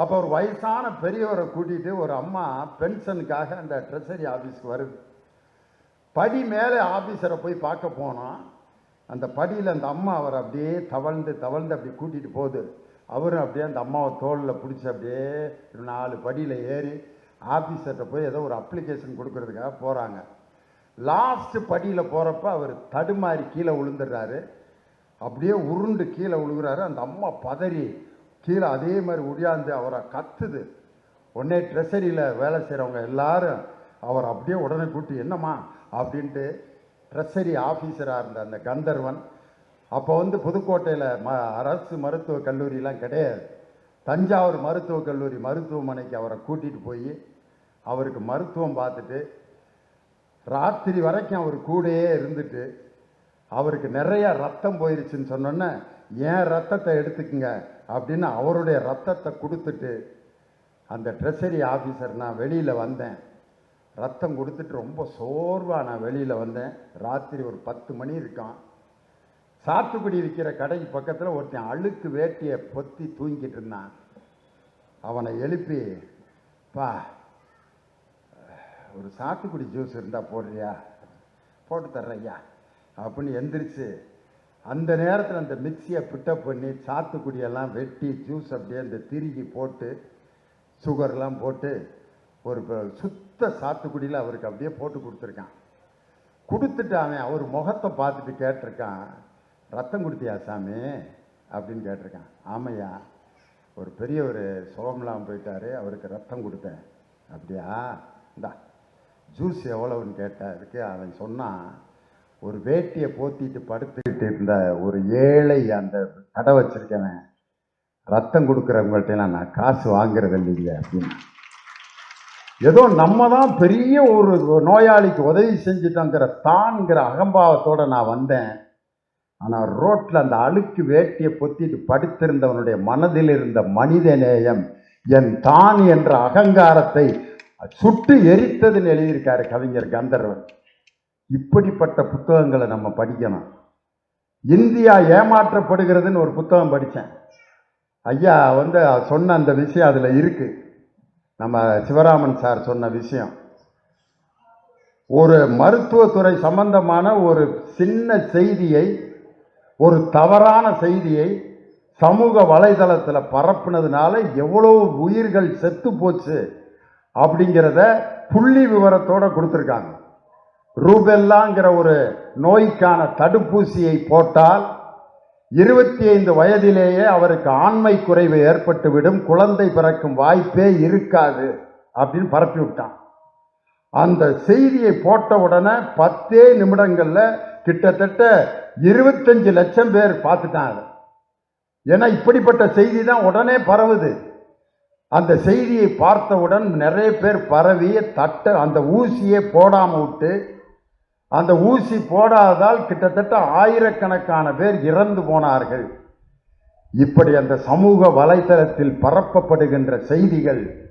அப்போ ஒரு வயசான பெரியவரை கூட்டிகிட்டு ஒரு அம்மா பென்ஷனுக்காக அந்த ட்ரெஷரி ஆஃபீஸ்க்கு வருது. படி மேலே ஆஃபீஸரை போய் பார்க்க போனோம் அந்த படியில் அந்த அம்மா அவர் அப்படியே தவழ்ந்து தவழ்ந்து அப்படி கூட்டிகிட்டு போகுது. அவரும் அப்படியே அந்த அம்மாவை தோளில் பிடிச்சி அப்படியே ஒரு நாலு படியில் ஏறி ஆஃபீஸர்கிட்ட போய் ஏதோ ஒரு அப்ளிகேஷன் கொடுக்கறதுக்காக போகிறாங்க லாஸ்ட்டு படியில் போகிறப்ப அவர் தடுமாறி கீழே விழுந்துடுறாரு. அப்படியே உருண்டு கீழே விழுகிறாரு. அந்த அம்மா பதறி கீழே அதே மாதிரி உடையாந்து அவரை கத்துது. உடனே ட்ரெஸரியில் வேலை செய்கிறவங்க எல்லாரும் அவர் அப்படியே உடனே கூட்டி என்னம்மா? அப்படின்ட்டு ட்ரெஸரி ஆஃபீஸராக இருந்த அந்த கந்தர்வன் அப்போ வந்து புதுக்கோட்டையில் ம அரசு மருத்துவக் கல்லூரிலாம் கிடையாது. தஞ்சாவூர் மருத்துவக் கல்லூரி மருத்துவமனைக்கு அவரை கூட்டிகிட்டு போய் அவருக்கு மருத்துவம் பார்த்துட்டு ராத்திரி வரைக்கும் அவர் கூடயே இருந்துட்டு அவருக்கு நிறையா ரத்தம் போயிருச்சுன்னு சொன்னோன்னே என் ரத்தத்தை எடுத்துக்கங்க? அப்படின்னு அவருடைய ரத்தத்தை கொடுத்துட்டு அந்த ட்ரெஷரி ஆஃபீஸர் நான் வெளியில் வந்தேன். ரத்தம் கொடுத்துட்டு ரொம்ப சோர்வாக நான் வெளியில் வந்தேன். ராத்திரி ஒரு பத்து மணி இருக்கான். சாத்துக்குடி விற்கிற கடைக்கு பக்கத்தில் ஒருத்தன் அழுக்கு வேட்டியை பொத்தி தூங்கிட்டு இருந்தான். அவனை எழுப்பி பா ஒரு சாத்துக்குடி ஜூஸ் இருந்தால் போடுறியா? போட்டு தர்றையா அப்படின்னு எந்திரிச்சு அந்த நேரத்தில் அந்த மிக்சியை பிட்டப் பண்ணி சாத்துக்குடியெல்லாம் வெட்டி ஜூஸ் அப்படியே அந்த திருகி போட்டு சுகர்லாம் போட்டு ஒரு சுத்த சாத்துக்குடியில் அவருக்கு அப்படியே போட்டு கொடுத்துருக்கான். கொடுத்துட்டு அவன் அவர் முகத்தை பார்த்துட்டு கேட்டிருக்கான் ரத்தம் கொடுத்தியா சாமி? அப்படின்னு கேட்டிருக்கான். ஆமையா ஒரு பெரிய ஒரு சுகம்லாம் போயிட்டாரு அவருக்கு ரத்தம் கொடுத்தேன். அப்படியா? இந்தா ஜூஸ் எவ்வளவுன்னு கேட்டதுக்கு அவன் சொன்னான் ஒரு வேட்டியை போத்திட்டு படுத்துக்கிட்டு இருந்த ஒரு ஏழை அந்த கடை வச்சிருக்கவன் ரத்தம் கொடுக்குறவங்கள்ட்டலாம் நான் காசு வாங்குறது இல்லைங்க அப்படின்னு. ஏதோ நம்ம தான் பெரிய ஒரு நோயாளிக்கு உதவி செஞ்சுட்டோங்கிற தான்ங்கிற அகம்பாவத்தோட நான் வந்தேன். ஆனால் ரோட்டில் அந்த அழுக்கு வேட்டியை பொத்திட்டு படுத்திருந்தவனுடைய மனதில் இருந்த மனித நேயம் என் தான் என்ற அகங்காரத்தை சுட்டு எரித்ததுன்னு எழுதியிருக்காரு கவிஞர் கந்தர்வன். இப்படிப்பட்ட புத்தகங்களை நம்ம படிக்கணும். இந்தியா ஏமாற்றப்படுகிறதுன்னு ஒரு புத்தகம் படித்தேன். ஐயா வந்து சொன்ன அந்த விஷயம் அதில் இருக்குது நம்ம சிவராமன் சார் சொன்ன விஷயம். ஒரு மருத்துவத்துறை சம்பந்தமான ஒரு சின்ன செய்தியை ஒரு தவறான செய்தியை சமூக வலைதளத்தில் பரப்புனதுனால எவ்வளோ உயிர்கள் செத்து போச்சு அப்படிங்கிறத புள்ளி விவரத்தோடு கொடுத்துருக்காங்க. ரூபெல்லாங்கிற ஒரு நோய்க்கான தடுப்பூசியை போட்டால் இருபத்தி ஐந்து வயதிலேயே அவருக்கு ஆண்மை குறைவு ஏற்பட்டுவிடும் குழந்தை பிறக்கும் வாய்ப்பே இருக்காது அப்படின்னு பரப்பி விட்டான். அந்த செய்தியை போட்ட உடனே பத்தே நிமிடங்களில் கிட்டத்தட்ட இருபத்தஞ்சு லட்சம் பேர் பார்த்துட்டாங்க. ஏன்னா இப்படிப்பட்ட செய்தி தான் உடனே பரவுது. அந்த செய்தியை பார்த்தவுடன் நிறைய பேர் பரவி தட்ட அந்த ஊசியை போடாமல் விட்டு அந்த ஊசி போடாததால் கிட்டத்தட்ட ஆயிரக்கணக்கான பேர் இறந்து போனார்கள். இப்படி அந்த சமூக வலைதளத்தில் பரப்பப்படுகின்ற செய்திகள்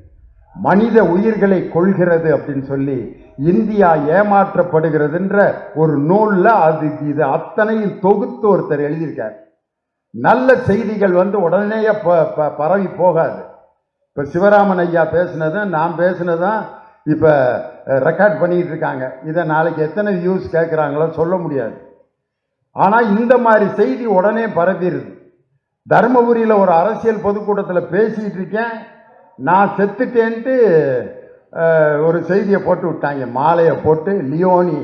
மனித உயிர்களை கொள்கிறது அப்படின்னு சொல்லி இந்தியா ஏமாற்றப்படுகிறதுன்ற ஒரு நூலில் அது இது அத்தனையும் தொகுத்து ஒருத்தர் எழுதியிருக்கார். நல்ல செய்திகள் வந்து உடனேயே ப- பரவி போகாது. இப்போ சிவராமன் ஐயா பேசினதும் நான் பேசினதும் இப்போ ரெக்கார்ட் பண்ணிக்கிட்டு இருக்காங்க இதை நாளைக்கு எத்தனை வியூஸ் கேட்குறாங்களோ சொல்ல முடியாது. ஆனால் இந்த மாதிரி செய்தி உடனே பரவிடுது. தருமபுரியில் ஒரு அரசியல் பொதுக்கூட்டத்தில் பேசிகிட்டு இருக்கேன். நான் செத்துட்டேன்ட்டு ஒரு செய்தியை போட்டு விட்டாங்க. மாலையை போட்டு லியோனி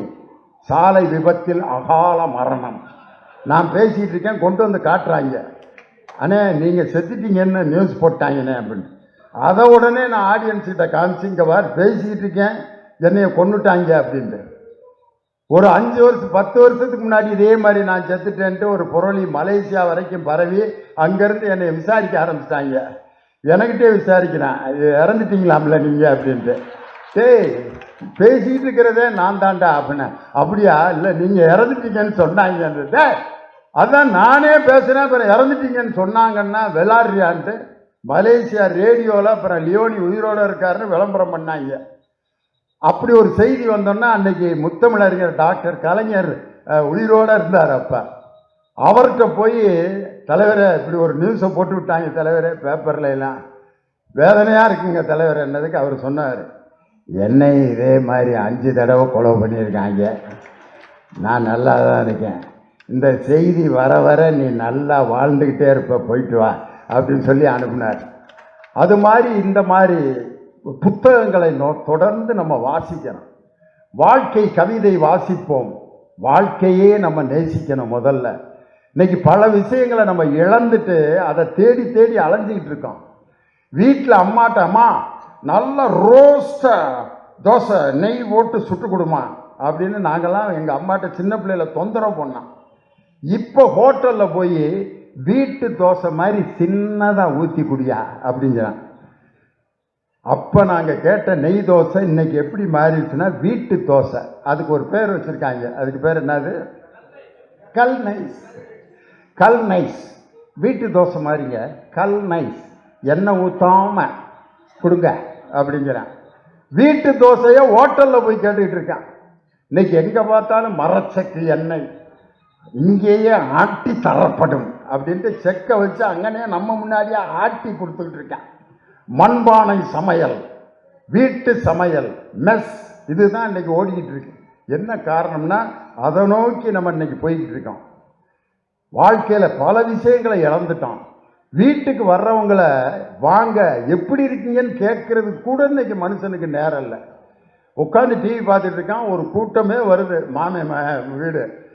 சாலை விபத்தில் அகால மரணம். நான் பேசிகிட்டு இருக்கேன் கொண்டு வந்து காட்டுறாங்க. அண்ணே நீங்கள் செத்துட்டீங்கன்னு நியூஸ் போட்டாங்கண்ணே அப்படின்னு. அதை உடனே நான் ஆடியன்ஸ்கிட்ட காமிச்சு இங்கே வார் பேசிக்கிட்டு இருக்கேன். என்னைய கொண்டுட்டாங்க அப்படின்ட்டு. ஒரு அஞ்சு வருஷம் பத்து வருஷத்துக்கு முன்னாடி இதே மாதிரி நான் செத்துட்டேன்ட்டு ஒரு புரளி மலேசியா வரைக்கும் பரவி அங்கேருந்து என்னை விசாரிக்க ஆரம்பிச்சிட்டாங்க. எனக்கிட்டே விசாரிக்கிறேன் இது இறந்துட்டீங்களாம்ல நீங்கள் அப்படின்ட்டு. டேய் பேசிக்கிட்டு இருக்கிறதே நான் தான்டா அப்படின்னேன் அப்படியா? இல்லை நீங்கள் இறந்துட்டீங்கன்னு சொன்னாங்க அதான் நானே பேசுகிறேன் அப்புறம் இறந்துட்டீங்கன்னு சொன்னாங்கன்னா விளாடுறியான்ட்டு. மலேசியா ரேடியோவில் அப்புறம் லியோனி உயிரோடு இருக்காருன்னு விளம்பரம் பண்ணாங்க. அப்படி ஒரு செய்தி வந்தோன்னா அன்னைக்கு முத்தமிழறிஞர் டாக்டர் கலைஞர் உயிரோடு உயிரோட இருந்தார் அப்போ. அவர்கிட்ட போய் தலைவரை இப்படி ஒரு நியூஸை போட்டு விட்டாங்க தலைவரே பேப்பர்ல எல்லாம். வேதனையாக இருக்குங்க தலைவர் என்னதுக்கு அவர் சொன்னார். என்னை இதே மாதிரி அஞ்சு தடவை கொலை பண்ணியிருக்காங்க. நான் நல்லா தான் இருக்கேன். இந்த செய்தி வர வர நீ நல்லா வாழ்ந்துக்கிட்டே இருப்ப போயிட்டு வா அப்படின்னு சொல்லி அனுப்புனார். அது மாதிரி இந்த மாதிரி புத்தகங்களை நோ தொடர்ந்து நம்ம வாசிக்கணும். வாழ்க்கை கவிதை வாசிப்போம். வாழ்க்கையே நம்ம நேசிக்கணும் முதல்ல. இன்னைக்கு பல விஷயங்களை நம்ம இழந்துட்டு அதை தேடி தேடி அலைஞ்சிக்கிட்டு இருக்கோம். வீட்டில் அம்மாட்ட அம்மா நல்ல ரோஸ்ட தோசை நெய் போட்டு சுட்டு கொடுமா அப்படின்னு நாங்கள்லாம் எங்கள் அம்மாட்ட சின்ன பிள்ளையில தொந்தரவு பண்ணோம். இப்போ ஹோட்டலில் போய் வீட்டு தோசை மாதிரி சின்னதாக ஊற்றி குடியா அப்படிங்கிறான். அப்போ நாங்கள் கேட்ட நெய் தோசை இன்னைக்கு எப்படி மாறிடுச்சுன்னா வீட்டு தோசை. அதுக்கு ஒரு பேர் வச்சுருக்காங்க. அதுக்கு பேர் என்னது? கல் நைஸ். கல் நைஸ். வீட்டு தோசை மாதிரிங்க கல் நைஸ். எண்ணெய் ஊற்றாமல் கொடுங்க அப்படிங்கிறேன். வீட்டு தோசையை ஹோட்டலில் போய் கேட்டுக்கிட்டு இருக்கான். இன்னைக்கு எங்கே பார்த்தாலும் மரச்சக்கு எண்ணெய். இங்கேயே ஆட்டி தரப்படும் அப்படின்ட்டு செக்கை வச்சு அங்கனே நம்ம முன்னாடியே ஆட்டி கொடுத்துக்கிட்டு இருக்கேன். மண்பானை சமையல் வீட்டு சமையல் மெஸ் இதுதான் இன்னைக்கு ஓடிக்கிட்டு இருக்கு. என்ன காரணம்னா அதை நோக்கி நம்ம இன்னைக்கு போய்கிட்டு இருக்கோம். வாழ்க்கையில் பல விஷயங்களை இழந்துட்டோம். வீட்டுக்கு வர்றவங்கள வாங்க எப்படி இருக்கீங்கன்னு கேட்கறது கூட இன்னைக்கு மனுஷனுக்கு நேரம் இல்லை. உட்காந்து டிவி பார்த்துட்டு இருக்கான் ஒரு கூட்டமே வருது. மாமே ம- வீடு.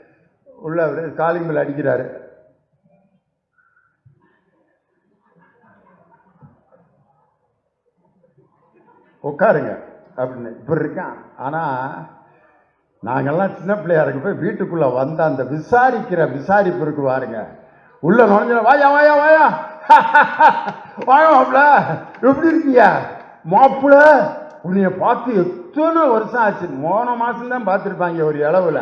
உள்ள காலிங் பில் அடிக்கிறாரு. உட்காருங்க அப்படின்னு. இப்படி இருக்கான். ஆனால் நாங்கள்லாம் சின்ன பிள்ளையா இருக்க போய் வீட்டுக்குள்ளே வந்த அந்த விசாரிக்கிற விசாரிப்பு இருக்கு பாருங்க. உள்ள நுழைஞ்ச வாயா வாயா வாயா. வாயா மாப்பிள எப்படி இருக்கியா மாப்பிள உன்னைய பார்த்து எத்தனை வருஷம் ஆச்சு? மூணு மாதம் தான் பார்த்துருப்பாங்க ஒரு இளவில்.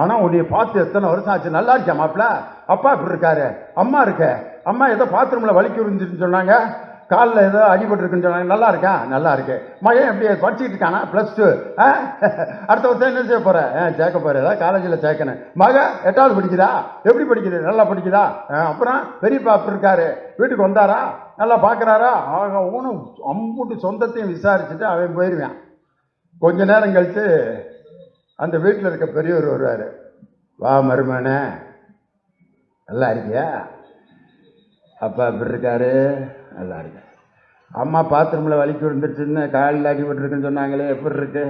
ஆனால் உன்னைய பார்த்து எத்தனை வருஷம் ஆச்சு? நல்லா இருக்கியா மாப்பிள. அப்பா இப்படி இருக்காரு? அம்மா இருக்க அம்மா ஏதோ பாத்ரூமில் வலிக்கு உறிஞ்சிருன்னு சொன்னாங்க. காலில் ஏதோ அடிபட்டுருக்குன்னு சொன்னாங்க. நல்லா இருக்கா? நல்லா இருக்கு. மகன் எப்படி படிச்சுட்டு இருக்கானா? ப்ளஸ் டூ அடுத்த வருஷம் என்ன செய்ய போகிற ஆ, சேர்க்க போகிற ஏதாவது காலேஜில் சேர்க்கணும். மக எட்டாவது படிக்குதா? எப்படி படிக்குது? நல்லா படிக்குதா? அப்புறம் பெரியப்பா அப்படி இருக்காரு. வீட்டுக்கு வந்தாரா? நல்லா பார்க்குறாரா ஆக ஊனும் அம்புட்டு சொந்தத்தையும் விசாரிச்சுட்டு அவன் போயிடுவான் கொஞ்ச நேரம் கழித்து அந்த வீட்டில் இருக்க பெரியவர் வருவார். வா மருமனே நல்லா இருக்கியா? அப்பா எப்படி இருக்காரு? நல்லா இருக்கு. அம்மா பாத்ரூமில் வலிக்கு விழுந்துருச்சுன்னு காலில் அடிபட்டுருக்குன்னு சொன்னாங்களே எப்படி இருக்கு?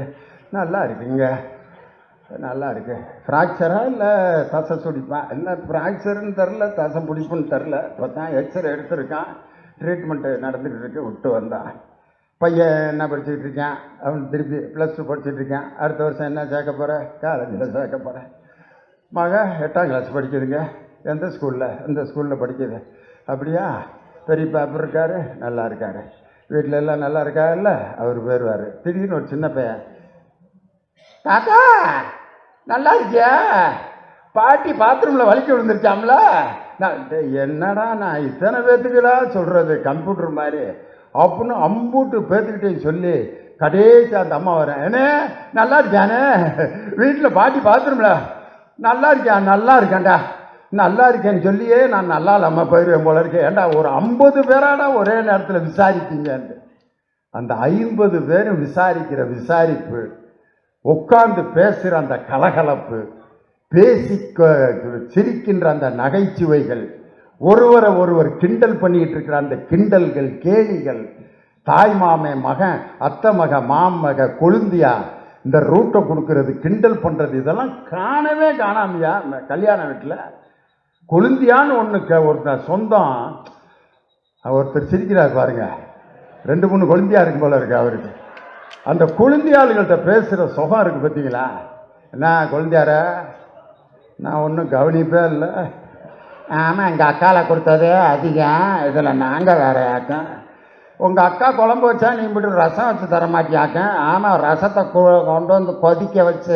நல்லா இருக்குங்க. நல்லா இருக்கு. ஃப்ராக்சரா இல்லை தசை சுடிப்பா? இல்லை ஃப்ராக்சர்னு தெரில தசை பிடிப்புன்னு தெரில இப்போ தான் எக்ஸ்ரே எடுத்திருக்கான். ட்ரீட்மெண்ட்டு நடந்துகிட்டு இருக்கு விட்டு வந்தான் பையன் என்ன படிச்சுட்டு இருக்கேன்? அவன் திருப்பி ப்ளஸ் டூ படிச்சுட்டு இருக்கேன். அடுத்த வருஷம் என்ன சேர்க்க போகிறேன் காலேஜில் சேர்க்க போகிறேன் மக எட்டாம் கிளாஸ் படிக்குதுங்க. எந்த ஸ்கூலில் எந்த ஸ்கூலில் படிக்குது. அப்படியா? பெரியப்பா எப்படி இருக்காரு? நல்லா இருக்காரு. வீட்டில் எல்லாம் நல்லா இருக்காருல்ல அவர் போயிடுவார் திடீர்னு ஒரு சின்ன பையன் தாத்தா நல்லா இருக்கியா? பாட்டி பாத்ரூமில் வலிக்க விழுந்துருச்சாம்ல? நான் என்னடா நான் இத்தனை பேத்துக்குடா சொல்கிறது கம்ப்யூட்டர் மாதிரி. அப்படின்னு அம்பூட்டு பேர்த்துக்கிட்டே சொல்லி கடைசி அந்த அம்மா வரேன். ஏனே நல்லா இருக்கியானே வீட்டில் பாட்டி பாத்ரூமில் நல்லா இருக்கியா? நல்லா இருக்கேன்டா. நல்லா இருக்கேன்னு சொல்லியே நான் நல்லா இல்லாமல் போயிடுவேன் போல இருக்கேன் ஏன்டா ஒரு ஐம்பது பேராடா ஒரே நேரத்தில் விசாரிப்பீங்கன்ட்டு. அந்த ஐம்பது பேரும் விசாரிக்கிற விசாரிப்பு உட்கார்ந்து பேசுகிற அந்த கலகலப்பு பேசி சிரிக்கின்ற அந்த நகைச்சுவைகள் ஒருவரை ஒருவர் கிண்டல் பண்ணிக்கிட்டு இருக்கிற அந்த கிண்டல்கள் கேலிகள் தாய் மாமே மகன் அத்தை மக மாமக கொழுந்தியா இந்த ரூட்டை கொடுக்கறது கிண்டல் பண்ணுறது இதெல்லாம் காணவே காணாமையா? இந்த கல்யாண வீட்டில்? கொழுந்தியான்னு ஒன்று ஒருத்தர் சொந்தம். ஒருத்தர் சிரிக்கிறார் பாருங்க. ரெண்டு மூணு கொழுந்தியா இருக்கும் போல இருக்கு அவருக்கு. அந்த கொழுந்தியாளுகள்கிட்ட பேசுகிற சுகம் இருக்கு பார்த்தீங்களா என்ன கொழுந்தியார? நான் ஒன்றும் கவனிப்பே இல்லை. ஆமாம் எங்கள் அக்காவில் கொடுத்தது அதிகம். இதில் நாங்கள் வேறு யாருக்கும் உங்கள் அக்கா குழம்பு வச்சா நீ இப்படி ரசம் வச்சு தர மாட்டியாக்க? ஆமாம் ரசத்தை கு- கொண்டு வந்து கொதிக்க வச்சு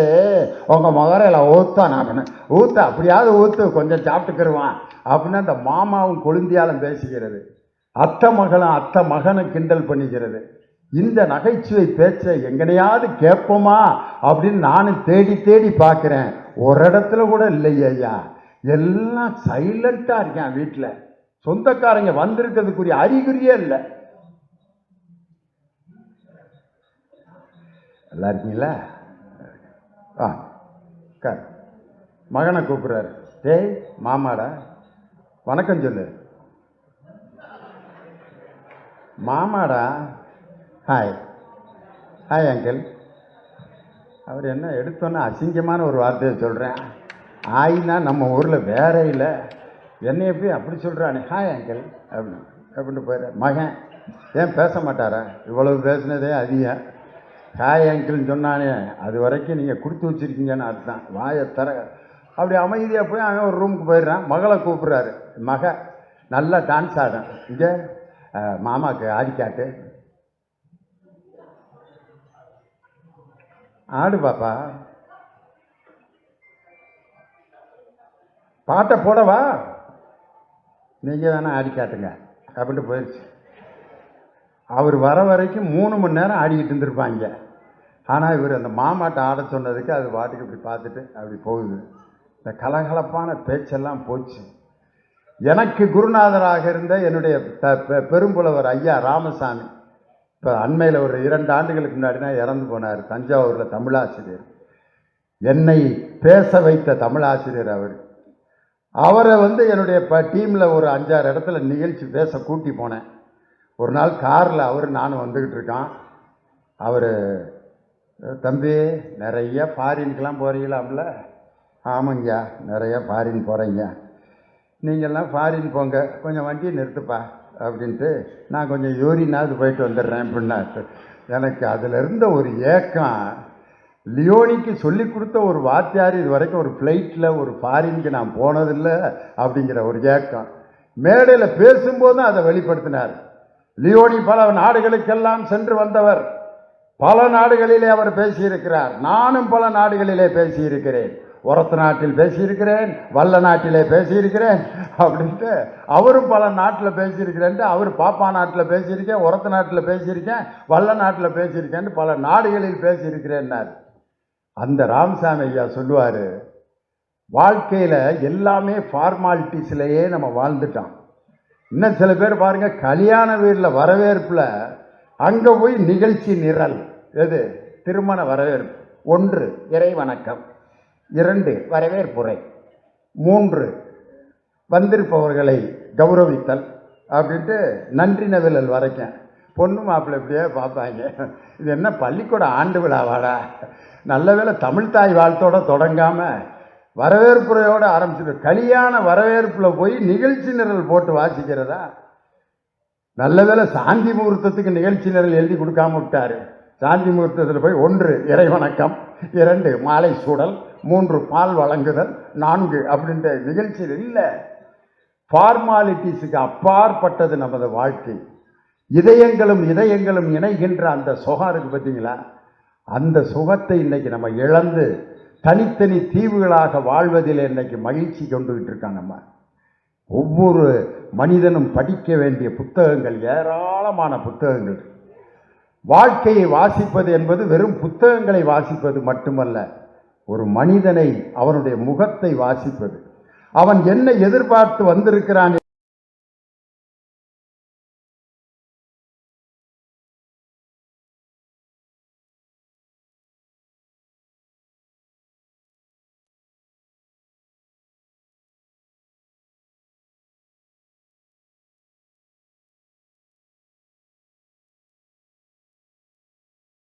உங்கள் முகரையில் ஊற்றணும் நான் ஊற்று அப்படியாவது ஊற்று கொஞ்சம் சாப்பிட்டுக்கிருவான் அப்படின்னு அந்த மாமாவும் கொழுந்தியாலும் பேசிக்கிறது. அத்தை மகளும் அத்தை மகனை கிண்டல் பண்ணிக்கிறது. இந்த நகைச்சுவை பேச்சை எங்கனையாவது கேட்போமா அப்படின்னு நானும் தேடி தேடி பார்க்குறேன். ஒரு இடத்துல கூட இல்லையே ஐயா. எல்லாம் சைலண்ட்டாக இருக்கேன் வீட்டில். சொந்தக்காரங்க வந்திருக்கிறதுக்குரிய அறிகுறியே இல்லை. நல்லா இருக்கீங்களா ஆ க மகனை கூப்பிட்றாரு. டேய் மாமாடா. வணக்கம் சொல்லு. மாமாடா. ஹாய். Hi uncle. அவர் என்ன எடுத்தோன்னே அசிங்கமான ஒரு வார்த்தையை சொல்கிறேன் ஆயினா நம்ம ஊரில் வேற இல்லை. என்னைய போய் அப்படி சொல்கிறானே ஹாய் அங்கிள். அப்படின்னு அப்படின்ட்டு போயிடுறேன் மகன் ஏன் பேச மாட்டாரா? இவ்வளவு பேசுனதே அதிகம். ஹாய் அங்கிள்னு சொன்னானே அது வரைக்கும் நீங்கள் கொடுத்து வச்சுருக்கீங்கன்னு அர்த்தம். வாயை தர. அப்படி அமைதியாக போய் அவன் ஒரு ரூமுக்கு போயிடுறான். மகளை கூப்பிட்றாரு. மக நல்லா டான்ஸ் ஆடும் இங்கே மாமாவுக்கு ஆடிக்காட்டு ஆடு பாப்பா. பாட்டை போடவா? நீங்கள் வேணா ஆடி காட்டுங்க அப்படின்ட்டு போயிடுச்சு. அவர் வர வரைக்கும் மூணு மணி நேரம் ஆடிக்கிட்டு இருந்திருப்பாங்க. ஆனால் இவர் அந்த மாமாட்டை ஆட சொன்னதுக்கு அது பாட்டுக்கு இப்படி பார்த்துட்டு அப்படி போகுது. இந்த கலகலப்பான பேச்செல்லாம் போச்சு. எனக்கு குருநாதராக இருந்த என்னுடைய த- பெ- பெரும்புலவர் ஐயா ராமசாமி இப்போ அண்மையில் ஒரு இரண்டு ஆண்டுகளுக்கு முன்னாடி தான் இறந்து போனார் தஞ்சாவூரில் தமிழாசிரியர் என்னை பேச வைத்த தமிழாசிரியர் அவர். அவரை வந்து என்னுடைய ப டீமில் ஒரு அஞ்சாறு இடத்துல நிகழ்ச்சி பேச கூட்டி போனேன். ஒரு நாள் காரில் அவர் நானும் வந்துக்கிட்டு இருக்கான். அவர் தம்பி நிறைய ஃபாரினுக்கெலாம் போகிறீங்களாம்ல ஆமாங்கய்யா நிறைய ஃபாரின் போகிறீங்க நீங்கள்லாம் ஃபாரின் போங்க கொஞ்சம் வண்டியை நிறுத்துப்பா அப்படின்ட்டு நான் கொஞ்சம் யூரினாவது போயிட்டு வந்துடுறேன் அப்படின்னா எனக்கு அதில் இருந்த ஒரு ஏக்கம் லியோனிக்கு சொல்லி கொடுத்த ஒரு வாத்தியார் இது வரைக்கும் ஒரு ஃப்ளைட்டில் ஒரு ஃபாரினுக்கு நான் போனதில்லை அப்படிங்கிற ஒரு ஏக்கம். மேடையில் பேசும்போதும் அதை வெளிப்படுத்தினார். லியோனி பல நாடுகளுக்கெல்லாம் சென்று வந்தவர். பல நாடுகளிலே அவர் பேசியிருக்கிறார். நானும் பல நாடுகளிலே பேசியிருக்கிறேன். உரத்த நாட்டில் பேசியிருக்கிறேன் வல்ல நாட்டிலே பேசியிருக்கிறேன் அப்படின்ட்டு அவரும் பல நாட்டில் பேசியிருக்கிறேன்ட்டு அவர் பாப்பா நாட்டில் பேசியிருக்கேன் உரத்த நாட்டில் பேசியிருக்கேன் வல்ல நாட்டில் பேசியிருக்கேன்ட்டு பல நாடுகளில் பேசியிருக்கிறேன்னார். அந்த ராமசாமி ஐயா சொல்லுவார் வாழ்க்கையில் எல்லாமே ஃபார்மாலிட்டிஸ்லேயே நம்ம வாழ்ந்துட்டோம். இன்னும் சில பேர் பாருங்கள் கல்யாண வீட்டில் வரவேற்பில் அங்கே போய் நிகழ்ச்சி நிரல் எது? திருமண வரவேற்பு. ஒன்று இறை வணக்கம் இரண்டு வரவேற்புரை. மூன்று வந்திருப்பவர்களை கௌரவித்தல் அப்படின்ட்டு நன்றி நவிழல் வரைக்கும். பொண்ணு மாப்பிள்ளை இப்படியே பார்ப்பாங்க. இது என்ன பள்ளிக்கூட ஆண்டு விழாவாடா? நல்ல வேலை தமிழ்தாய் வாழ்த்தோட தொடங்காமல் வரவேற்புரையோட ஆரம்பிச்சிடும் கல்யாண வரவேற்பில் போய் நிகழ்ச்சி நிரல் போட்டு வாசிக்கிறதா? நல்ல சாந்தி முகூர்த்தத்துக்கு நிகழ்ச்சி நிரல் எழுதி கொடுக்காம விட்டார். சாந்தி முகூர்த்தத்தில் போய் ஒன்று இறைவணக்கம் இரண்டு மாலை சூடல் மூன்று பால் வழங்குதல் நான்கு அப்படின்ற நிகழ்ச்சியில் இல்லை. ஃபார்மாலிட்டிஸுக்கு அப்பாற்பட்டது நமது வாழ்க்கை. இதயங்களும் இதயங்களும் இணைகின்ற அந்த சுகம் இருக்குது பார்த்தீங்களா? அந்த சுகத்தை இன்றைக்கி நம்ம இழந்து தனித்தனி தீவுகளாக வாழ்வதில் இன்னைக்கு மகிழ்ச்சி கொண்டுகிட்டு இருக்கான் நம்ம. ஒவ்வொரு மனிதனும் படிக்க வேண்டிய புத்தகங்கள் ஏராளமான புத்தகங்கள். வாழ்க்கையை வாசிப்பது என்பது வெறும் புத்தகங்களை வாசிப்பது மட்டுமல்ல ஒரு மனிதனை அவனுடைய முகத்தை வாசிப்பது. அவன் என்ன எதிர்பார்த்து வந்திருக்கிறான்